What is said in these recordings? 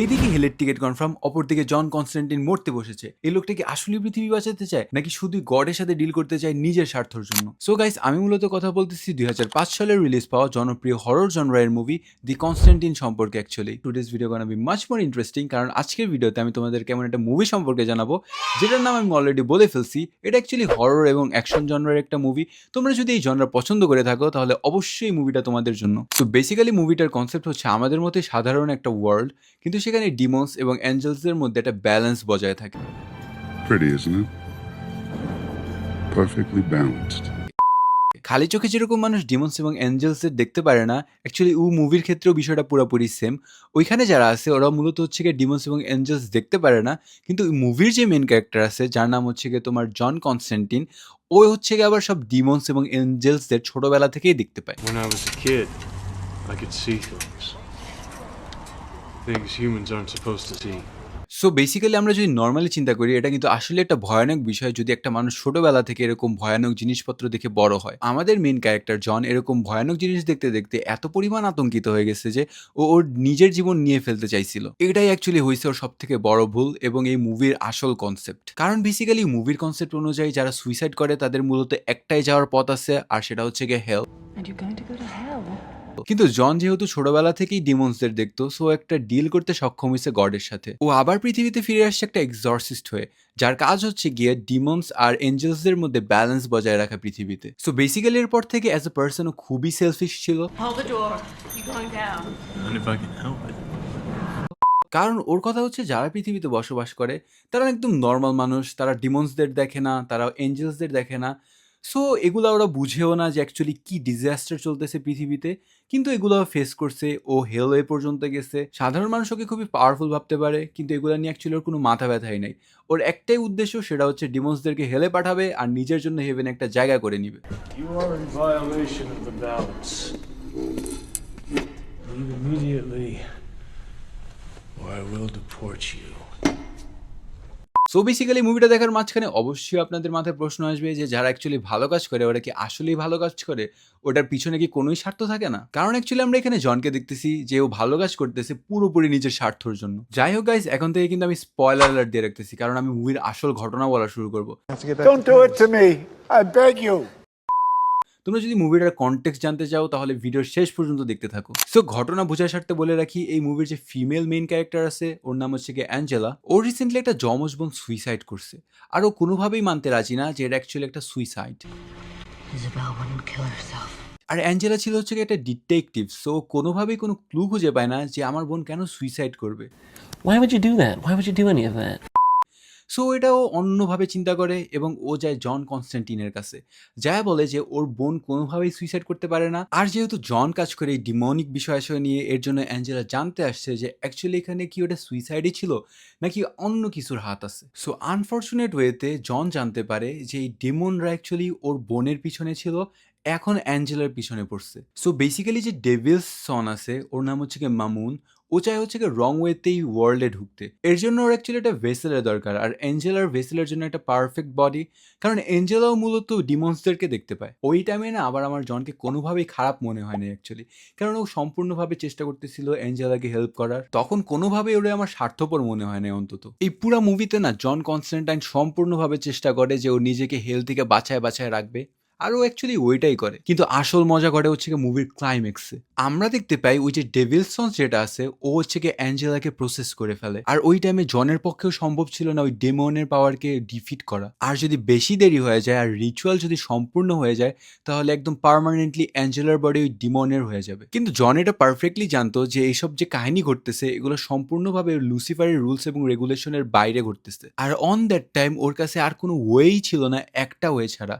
এইদিকে হেলের ticket confirm অপরদিকে জন Constantin মরতে বসেছে। এই লোকটা কি আসলে পৃথিবী বাঁচাতে চায়, নাকি শুধু গডের সাথে ডিল করতে চায় নিজের স্বার্থের জন্য? সো গাইস আমি মূলত কথা বলতেছি দুই সালে রিলিজ পাওয়া জনপ্রিয় হরর জনরায়ের মুভি দি কনস্ট্যান্টিন সম্পর্কে actually today's video gonna be much more interesting কারণ আজকের ভিডিওতে আমি তোমাদের কেমন একটা মুভি সম্পর্কে জানাব, যেটার নাম আমি অলরেডি বলে ফেলছি। এটা অ্যাকচুয়ালি হরর এবং অ্যাকশন জনরার একটা মুভি তোমরা যদি এই জনরা পছন্দ করে থাকো, তাহলে অবশ্যই মুভিটা তোমাদের জন্য। সো বেসিক্যালি মুভিটার কনসেপ্ট হচ্ছে আমাদের মতে সাধারণ একটা ওয়ার্ল্ড কিন্তু সেখানে ডিমন্স এবং অ্যাঞ্জেলসদের মধ্যে একটা ব্যালেন্স বজায় থাকে Pretty, isn't it? Perfectly balanced. খালি চোখে যেরকম মানুষ ডিমন্স এবং অ্যাঞ্জেলসের দেখতে পারে না অ্যাকচুয়ালি ও মুভির ক্ষেত্রেও বিষয়টা পুরোপুরি সেম ওইখানে যারা আছে ওরা মূলত হচ্ছে গিয়ে ডিমন্স এবং অ্যাঞ্জেলস দেখতে পারে না কিন্তু মুভির যে মেন ক্যারেক্টার আছে যার নাম হচ্ছে গিয়ে তোমার জন কনস্ট্যান্টিন ও হচ্ছে গিয়ে আবার সব ডিমন্স এবং অ্যাঞ্জেলসদের ছোটবেলা থেকেই দেখতে পায় When I was a kid, I could see things. Things humans aren't supposed to see. So basically আমরা যদি নর্মালি চিন্তা করি এটা কিন্তু আসলে একটা ভয়ানক বিষয় যদি একটা মানুষ ছোটবেলা থেকে এরকম ভয়ানক জিনিসপত্র দেখে বড় হয়। আমাদের মেন ক্যারেক্টার জন এরকম ভয়ানক জিনিস দেখতে দেখতে এত পরিমাণ আতঙ্কিত হয়ে গেছে যে ও ওর নিজের জীবন নিয়ে ফেলতে চাইছিল। এটাই অ্যাকচুয়ালি হয়েছে ওর সব থেকে বড় ভুল এবং এই মুভির আসল কনসেপ্ট কারণ বেসিক্যালি মুভির কনসেপ্ট অনুযায়ী যারা সুইসাইড করে তাদের মূলত একটাই যাওয়ার পথ আছে আর সেটা হচ্ছে গিয়ে হেল কিন্তু জন যেহেতু ছোটবেলা থেকেই ডিমন্সদের দেখতো সো একটা ডিল করতে সক্ষম হয়েছে গডের সাথে। ও আবার পৃথিবীতে ফিরে আসছে একটা এক্সরসিস্ট হয়ে যার কাজ হচ্ছে গিয়ে ডিমন্স আর এঞ্জেলসদের মধ্যে ব্যালেন্স বজায় রাখা পৃথিবীতে। সো বেসিক্যালি এরপর থেকে অ্যাজ এ পার্সন ও খুবই সেলফিশ ছিল. কারণ ওর কথা হচ্ছে যারা পৃথিবীতে বসবাস করে তারা একদম নর্মাল মানুষ তারা ডিমন্সদের দেখে না তারা এঞ্জেলসদের দেখে না। সো এগুলো ওরা বুঝেও না যে অ্যাকচুয়ালি কি ডিজাস্টার চলতেছে পৃথিবীতে। কিন্তু এগুলো ফেস করছে ও হেল এ পর্যন্ত গেছে। সাধারণ মানুষ ওকে খুবই পাওয়ারফুল ভাবতে পারে কিন্তু এগুলো নিয়ে অ্যাকচুয়ালি ওর কোনো মাথা ব্যথাই নাই। ওর একটাই উদ্দেশ্য সেটা হচ্ছে ডিমন্সদেরকে হেলে পাঠাবে আর নিজের জন্য হেভেন একটা জায়গা করে নিবে। Immediately, or I will deport you. So basically মুভিটা দেখার মাঝখানে অবশ্যই আপনাদের মাথায় প্রশ্ন আসবে যে যারা অ্যাকচুয়ালি ভালো কাজ করে, ওরা কি আসলেই ভালো কাজ করে? ওটার পিছনে কি কোনোই স্বার্থ থাকে না? কারণ অ্যাকচুয়ালি আমরা এখানে জনকে দেখতেছি যে ও ভালো কাজ করতেছে পুরোপুরি নিজের স্বার্থর জন্য। যাই হোক গাইজ এখন থেকে কিন্তু আমি স্পয়লার অ্যালার্ট দিয়ে রাখতেছি, কারণ আমি মুভির আসল ঘটনা বলা শুরু করব। তোমরা যদি মুভিটার কনটেক্সট জানতে চাও, তাহলে ভিডিওর শেষ পর্যন্ত দেখতে থাকো সো ঘটনা বোঝার স্বার্থে বলে রাখি, এই মুভির যে ফিমেল মেইন ক্যারেক্টার আছে, ওর নাম হচ্ছে গিয়ে অ্যাঞ্জেলা ও রিসেন্টলি একটা যমজ বোন সুইসাইড করছে আর ও কোনোভাবেই মানতে রাজি না যে এটা অ্যাকচুয়ালি একটা সুইসাইড আর অ্যাঞ্জেলা ছিল হচ্ছে একটা ডিটেকটিভ সো কোনোভাবেই কোনো ক্লু খুঁজে পায় না যে আমার বোন কেন সুইসাইড করবে Why would you do that? Why would you do any of that? So এটাও অন্যভাবে চিন্তা করে এবং ও যায় জন কনস্ট্যান্টিনের কাছে। যা বলে যে ওর বোন কোনোভাবেই সুইসাইড করতে পারে না। আর যেহেতু জন কাজ করে এই ডিমনিক বিষয় নিয়ে, এর জন্য অ্যাঞ্জেলা জানতে আসছে যে অ্যাকচুয়ালি এখানে কি ওটা সুইসাইডই ছিল, নাকি অন্য কিছুর হাত আছে। সো আনফর্চুনেট ওয়েতে জন জানতে পারে যে এই ডিমনরা অ্যাকচুয়ালি ওর বোনের পিছনে ছিল, এখন অ্যাঞ্জেলার পিছনে পড়ছে। সো বেসিক্যালি যে ডেভিলস সন আছে, ওর নাম হচ্ছে গিয়ে মামুন ও চায় হচ্ছে গিয়ে রং ওয়েতেই ওয়ার্ল্ডে ঢুকতে। এর জন্য ওর অ্যাকচুয়ালি একটা ভেসেলের দরকার, আর এঞ্জেলার ভেসেলের জন্য একটা পারফেক্ট বডি কারণ এঞ্জেলাও মূলত ডিমন্সদেরকে দেখতে পায়। ওই টাইমে না আবার আমার জনকে কোনোভাবেই খারাপ মনে হয় না অ্যাকচুয়ালি কারণ ও সম্পূর্ণভাবে চেষ্টা করতেছিল এঞ্জেলাকে হেল্প করার। তখন কোনোভাবেই ওরে আমার স্বার্থপর মনে হয় না অন্তত। এই পুরো মুভিতে না জন কনস্ট্যান্টাইন সম্পূর্ণভাবে চেষ্টা করে যে ও নিজেকে হেলথ থেকে বাঁচায় রাখবে। আর ও অ্যাকচুয়ালি ওইটাই করে। কিন্তু আসল মজা করে হচ্ছে মুভির ক্লাইম্যাক্সে আমরা দেখতে পাই ওই যে ডেভিলসন যেটা আছে, ও হচ্ছে গিয়ে অ্যাঞ্জেলাকে প্রসেস করে ফেলে। আর ওই টাইমে জনের পক্ষেও সম্ভব ছিল না ওই ডেমনের পাওয়ারকে ডিফিট করা। আর যদি বেশি দেরি হয়ে যায় আর রিচুয়াল যদি সম্পূর্ণ হয়ে যায়, তাহলে একদম পারমানেন্টলি অ্যাঞ্জেলার বডি ওই ডিমনের হয়ে যাবে। কিন্তু জন এটা পারফেক্টলি জানতো যে এইসব যে কাহিনী ঘটতেছে, এগুলো সম্পূর্ণভাবে লুসিফারের রুলস এবং রেগুলেশনের বাইরে ঘটতেছে। আর অন দ্যাট টাইম ওর কাছে আর কোনো ওয়েই ছিল না, একটা ওয়ে ছাড়া।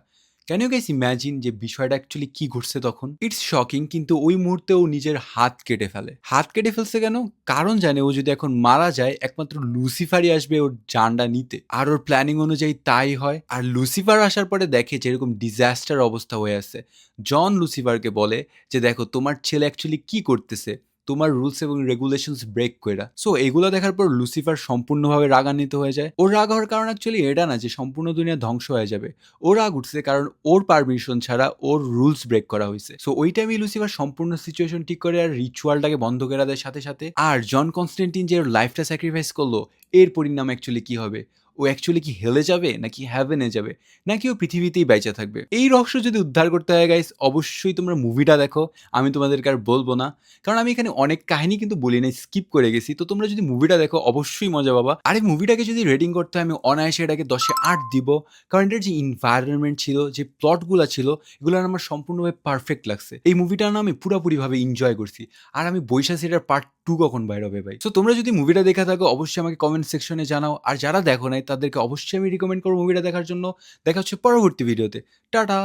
ক্যান ইউ গাইস ইম্যাজিন যে বিষয়টা অ্যাকচুয়ালি কি ঘটছে তখন? ইটস শকিং কিন্তু ওই মুহূর্তে ও নিজের হাত কেটে ফেলে। হাত কেটে ফেলছে কেন? কারণ জানে, ও যদি এখন মারা যায়, একমাত্র লুসিফারই আসবে ওর জানটা নিতে। আর ওর প্ল্যানিং অনুযায়ী তাই হয়। আর লুসিফার আসার পরে দেখে যেরকম ডিজাস্টার অবস্থা হয়ে আছে। জন লুসিফারকে বলে যে, দেখো, তোমার ছেলে অ্যাকচুয়ালি কি করতেছে? তোমার রুলস এবং রেগুলেশনস ব্রেক কইরা। সো এগুলো দেখার পর লুসিফার সম্পূর্ণভাবে রাগান্বিত হয়ে যায়। ওর রাগ হওয়ার কারণ অ্যাকচুয়ালি এটা না যে সম্পূর্ণ দুনিয়া ধ্বংস হয়ে যাবে। ও রাগ উঠছে কারণ ওর পারমিশন ছাড়া ওর রুলস ব্রেক করা হয়েছে সো ওই টাইমে লুসিফার সম্পূর্ণ সিচুয়েশন ঠিক করে আর রিচুয়ালটাকে বন্ধ করে দেয় সাথে সাথে। আর জন কনস্টেন্টিন যে লাইফটা স্যাক্রিফাইস করল, এর পরিণাম অ্যাকচুয়ালি কি হবে? ও অ্যাকচুয়ালি কি হেলে যাবে নাকি হ্যাভেনে যাবে? নাকি ও পৃথিবীতেই বেঁচে থাকবে? এই রহস্য যদি উদ্ধার করতে হয় গাইস অবশ্যই তোমরা মুভিটা দেখো। আমি তোমাদেরকে আর বলব না। কারণ আমি এখানে অনেক কাহিনী কিন্তু বলি নাই স্কিপ করে গেছি। তো তোমরা যদি মুভিটা দেখো, অবশ্যই মজা পাবা। আর এই মুভিটাকে যদি রেটিং করতে হয়, আমি অনায়াসে এটাকে দশে আট দিব। কারণ এটার যে ইনভায়রনমেন্ট ছিল, যে প্লটগুলো ছিল, এগুলো আমার সম্পূর্ণভাবে পারফেক্ট লাগছে। এই মুভিটা না আমি পুরোপুরিভাবে এনজয় করছি। আর আমি বৈশা সেটার পার্ট টু কখন বাইর হবে ভাই? তো তোমরা যদি মুভিটা দেখে থাকো, অবশ্যই আমাকে কমেন্ট সেকশনে জানাও। আর যারা দেখো নাই, তাদেরকে অবশ্যই আমি রিকমেন্ড করব মুভিটা দেখার জন্য। দেখা হচ্ছে পরবর্তী ভিডিওতে টাটা!